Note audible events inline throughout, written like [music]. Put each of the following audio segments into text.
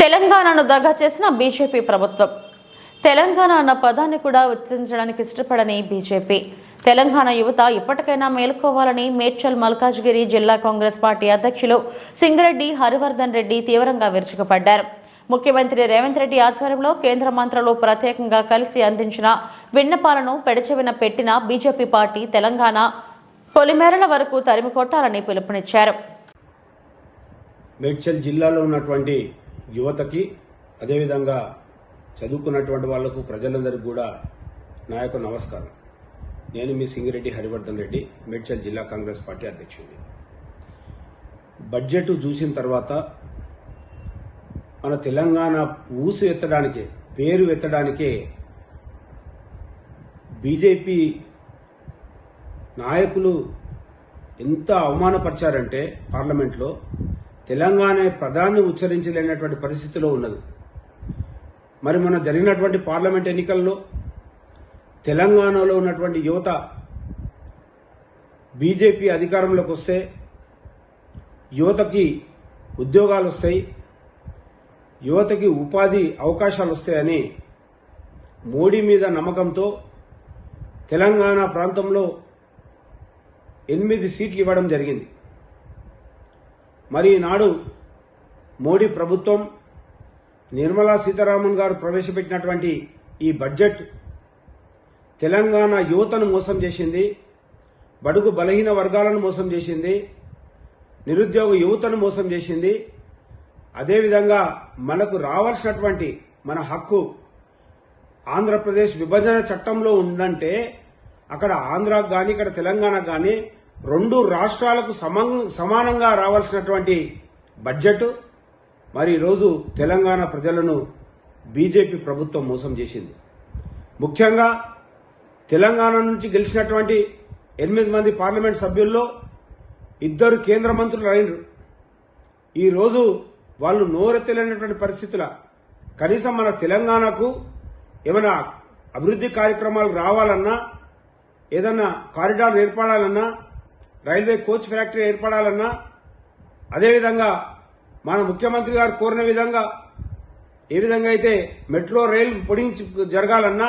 తెలంగాణను దగా చేసిన బీజేపీ ప్రభుత్వం. తెలంగాణ అన్న పదాన్ని కూడా ఉచ్చరించడానికి ఇష్టపడని బీజేపీ. తెలంగాణ యువత ఇప్పటికైనా మేల్కోవాలని మేడ్చల్ మల్కాజ్గిరి జిల్లా కాంగ్రెస్ పార్టీ అధ్యక్షులు సింగరెడ్డి హరివర్ధన్ రెడ్డి తీవ్రంగా విరుచుకుపడ్డారు. ముఖ్యమంత్రి రేవంత్ రెడ్డి ఆధ్వర్యంలో కేంద్ర మంత్రులు ప్రత్యేకంగా కలిసి అందించిన విన్నపాలను పెడచెవిన పెట్టిన బీజేపీ పార్టీ తెలంగాణ పొలిమేరల వరకు తరిమి కొట్టాలని పిలుపునిచ్చారు. మేడ్చల్ జిల్లాలో ఉన్నటువంటి యువతకి అదేవిధంగా చదువుకున్నటువంటి వాళ్ళకు ప్రజలందరికీ కూడా నా యొక్క నమస్కారం. నేను మీ సింగిరెడ్డి హరివర్ధన్ రెడ్డి మేడ్చల్ జిల్లా కాంగ్రెస్ పార్టీ అధ్యక్షుడిని. బడ్జెట్ చూసిన తర్వాత మన తెలంగాణ ఊసు ఎత్తడానికే పేరు ఎత్తడానికే బీజేపీ నాయకులు ఎంత అవమానపరిచారంటే పార్లమెంట్లో తెలంగాణ పదాన్ని ఉచ్చరించలేనటువంటి పరిస్థితిలో ఉన్నది. మరి మన జరిగినటువంటి పార్లమెంట్ ఎన్నికల్లో తెలంగాణలో ఉన్నటువంటి యువత బీజేపీ అధికారంలోకి వస్తే యువతకి ఉద్యోగాలు వస్తాయి యువతకి ఉపాధి అవకాశాలు వస్తాయని మోడీ మీద నమ్మకంతో తెలంగాణ ప్రాంతంలో ఎనిమిది సీట్లు ఇవ్వడం జరిగింది. మరి ఈనాడు మోడీ ప్రభుత్వం నిర్మలా సీతారామన్ గారు ప్రవేశపెట్టినటువంటి ఈ బడ్జెట్ తెలంగాణ యువతను మోసం చేసింది బడుగు బలహీన వర్గాలను మోసం చేసింది నిరుద్యోగ యువతను మోసం చేసింది. అదేవిధంగా మనకు రావాల్సినటువంటి మన హక్కు ఆంధ్రప్రదేశ్ విభజన చట్టంలో ఉందంటే అక్కడ ఆంధ్రాకు కానీ ఇక్కడ తెలంగాణకు కానీ రెండు రాష్ట్రాలకు సమం- సమానంగా రావాల్సినటువంటి బడ్జెట్ మరి ఈరోజు తెలంగాణ ప్రజలను బీజేపీ ప్రభుత్వం మోసం చేసింది. ముఖ్యంగా తెలంగాణ నుంచి గెలిచినటువంటి ఎనిమిది మంది పార్లమెంట్ సభ్యుల్లో ఇద్దరు కేంద్ర మంత్రులు అయినరు. ఈరోజు వాళ్ళు నోరెత్తలేనటువంటి పరిస్థితుల కనీసం మన తెలంగాణకు ఏమైనా అభివృద్ధి కార్యక్రమాలు రావాలన్నా ఏదన్నా కారిడార్ ఏర్పడాలన్నా రైల్వే కోచ్ ఫ్యాక్టరీ ఏర్పడాలన్నా అదేవిధంగా మన ముఖ్యమంత్రి గారు కోరిన విధంగా ఏ విధంగా అయితే మెట్రో రైలు పొడిగించి జరగాలన్నా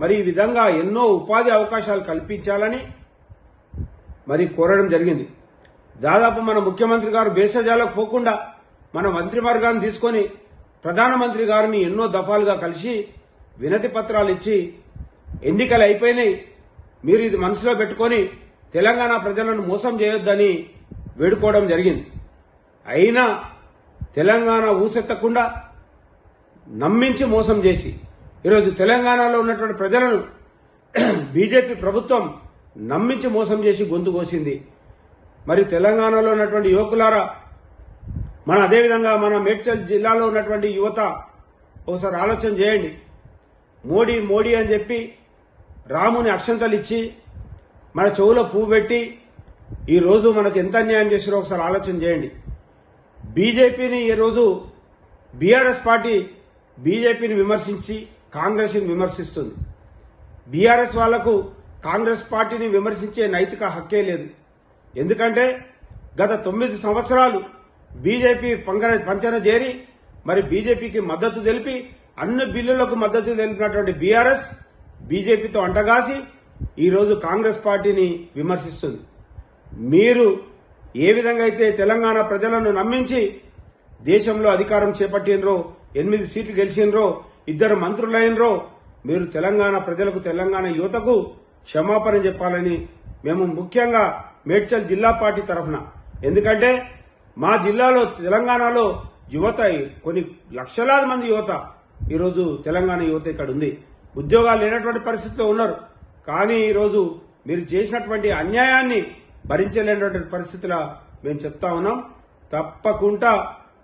మరి ఈ విధంగా ఎన్నో ఉపాధి అవకాశాలు కల్పించాలని మరి కోరడం జరిగింది. దాదాపు మన ముఖ్యమంత్రి గారు భేషజాలకు పోకుండా మన మంత్రివర్గాన్ని తీసుకొని ప్రధానమంత్రి గారిని ఎన్నో దఫాలుగా కలిసి వినతి పత్రాలు ఇచ్చి ఎన్నికలు అయిపోయినాయి. మీరు ఇది మనసులో పెట్టుకొని తెలంగాణ ప్రజలను మోసం చేయొద్దని వేడుకోవడం జరిగింది. అయినా తెలంగాణ ఊసెత్తకుండా నమ్మించి మోసం చేసి ఈరోజు తెలంగాణలో ఉన్నటువంటి ప్రజలను [clears throat] బీజేపీ ప్రభుత్వం నమ్మించి మోసం చేసి గొంతు కోసింది. మరి తెలంగాణలో ఉన్నటువంటి యువకులారా మన అదేవిధంగా మన మేడ్చల్ జిల్లాలో ఉన్నటువంటి యువత ఒకసారి ఆలోచన చేయండి. మోడీ మోడీ అని చెప్పి రాముని అక్షంతలు ఇచ్చి మన చెవులో పువ్వు పెట్టి ఈ రోజు మనకు ఎంత అన్యాయం చేసారో ఒకసారి ఆలోచన చేయండి. బీజేపీని ఈ రోజు బీఆర్ఎస్ పార్టీ బీజేపీని విమర్శించి కాంగ్రెస్ని విమర్శిస్తుంది. బీఆర్ఎస్ వాళ్ళకు కాంగ్రెస్ పార్టీని విమర్శించే నైతిక హక్కే లేదు. ఎందుకంటే గత తొమ్మిది సంవత్సరాలు బీజేపీ పంకన పంచన చేరి మరి బీజేపీకి మద్దతు తెలిపి అన్ని బిల్లులకు మద్దతు తెలిపినటువంటి బీఆర్ఎస్ బీజేపీతో అంటగాసి ఈరోజు కాంగ్రెస్ పార్టీని విమర్శిస్తుంది. మీరు ఏ విధంగా అయితే తెలంగాణ ప్రజలను నమ్మించి దేశంలో అధికారం చేపట్టినరో ఎనిమిది సీట్లు గెలిచినరో ఇద్దరు మంత్రులైనరో మీరు తెలంగాణ ప్రజలకు తెలంగాణ యువతకు క్షమాపణ చెప్పాలని మేము ముఖ్యంగా మేడ్చల్ జిల్లా పార్టీ తరఫున. ఎందుకంటే మా జిల్లాలో తెలంగాణలో యువత కొన్ని లక్షలాది మంది యువత ఈరోజు తెలంగాణ యువత ఇక్కడ ఉంది ఉద్యోగాలు లేనటువంటి పరిస్థితిలో ఉన్నారు. కానీ ఈరోజు మీరు చేసినటువంటి అన్యాయాన్ని భరించలేనటువంటి పరిస్థితుల మేము చెప్తా ఉన్నాం. తప్పకుండా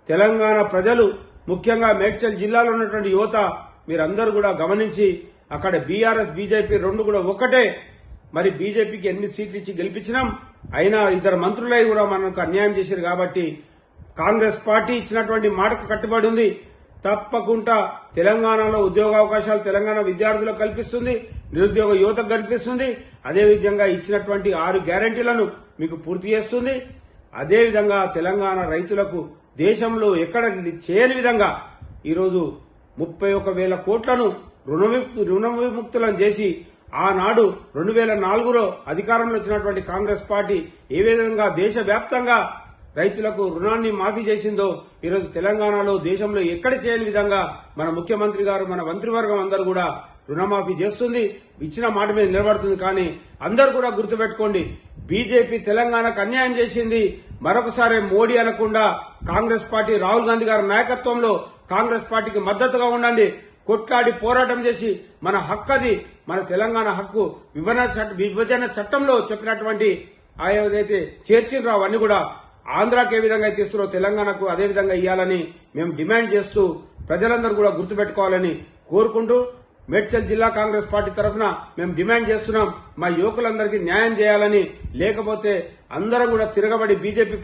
తెలంగాణ ప్రజలు ముఖ్యంగా మేడ్చల్ జిల్లాలో ఉన్నటువంటి యువత మీరందరూ కూడా గమనించి అక్కడ బీఆర్ఎస్ బీజేపీ రెండు కూడా ఒకటే. మరి బీజేపీకి ఎనిమిది సీట్లు ఇచ్చి గెలిపించినాం? అయినా ఇద్దరు మంత్రులై కూడా మనకు అన్యాయం చేశారు కాబట్టి కాంగ్రెస్ పార్టీ ఇచ్చినటువంటి మాటకు కట్టుబడి ఉంది. తప్పకుండా తెలంగాణలో ఉద్యోగ అవకాశాలు తెలంగాణ విద్యార్థులకు కల్పిస్తుంది. నిరుద్యోగ యువతకు కల్పిస్తుంది అదేవిధంగా ఇచ్చినటువంటి ఆరు గ్యారంటీలను మీకు పూర్తి చేస్తుంది. అదేవిధంగా తెలంగాణ రైతులకు దేశంలో ఎక్కడ చేయని విధంగా ఈరోజు ముప్పై ఒక వేల కోట్లను రుణ రుణ విముక్తులను చేసి ఆనాడు రెండు వేల నాలుగులో అధికారంలో వచ్చినటువంటి కాంగ్రెస్ పార్టీ ఏ విధంగా దేశవ్యాప్తంగా రైతులకు రుణాన్ని మాఫీ చేసిందో ఈరోజు తెలంగాణలో దేశంలో ఎక్కడ చేయని విధంగా మన ముఖ్యమంత్రి గారు మన మంత్రివర్గం అందరూ కూడా రుణమాఫీ చేస్తుంది ఇచ్చిన మాట మీద నిలబడుతుంది కానీ అందరు కూడా గుర్తుపెట్టుకోండి బీజేపీ తెలంగాణకు అన్యాయం చేసింది. మరొకసారి మోడీ అనకుండా కాంగ్రెస్ పార్టీ రాహుల్ గాంధీ గారి నాయకత్వంలో కాంగ్రెస్ పార్టీకి మద్దతుగా ఉండండి. కొట్లాడి పోరాటం చేసి మన హక్కు అది మన తెలంగాణ హక్కు విభజన చట్ట విభజన చట్టంలో చెప్పినటువంటి ఆ ఏదైతే చేర్చిండ్రో అవన్నీ కూడా ఆంధ్రాకి ఏ విధంగా అయితే ఇస్తున్నారో తెలంగాణకు అదే విధంగా ఇవ్వాలని మేము డిమాండ్ చేస్తూ ప్రజలందరూ కూడా గుర్తుపెట్టుకోవాలని కోరుకుంటూ మేడ్చల్ జిల్లా కాంగ్రెస్ పార్టీ తరఫున మేము డిమాండ్ చేస్తున్నాం మా యువకులందరికీ న్యాయం చేయాలని లేకపోతే అందరం కూడా తిరగబడి బీజేపీ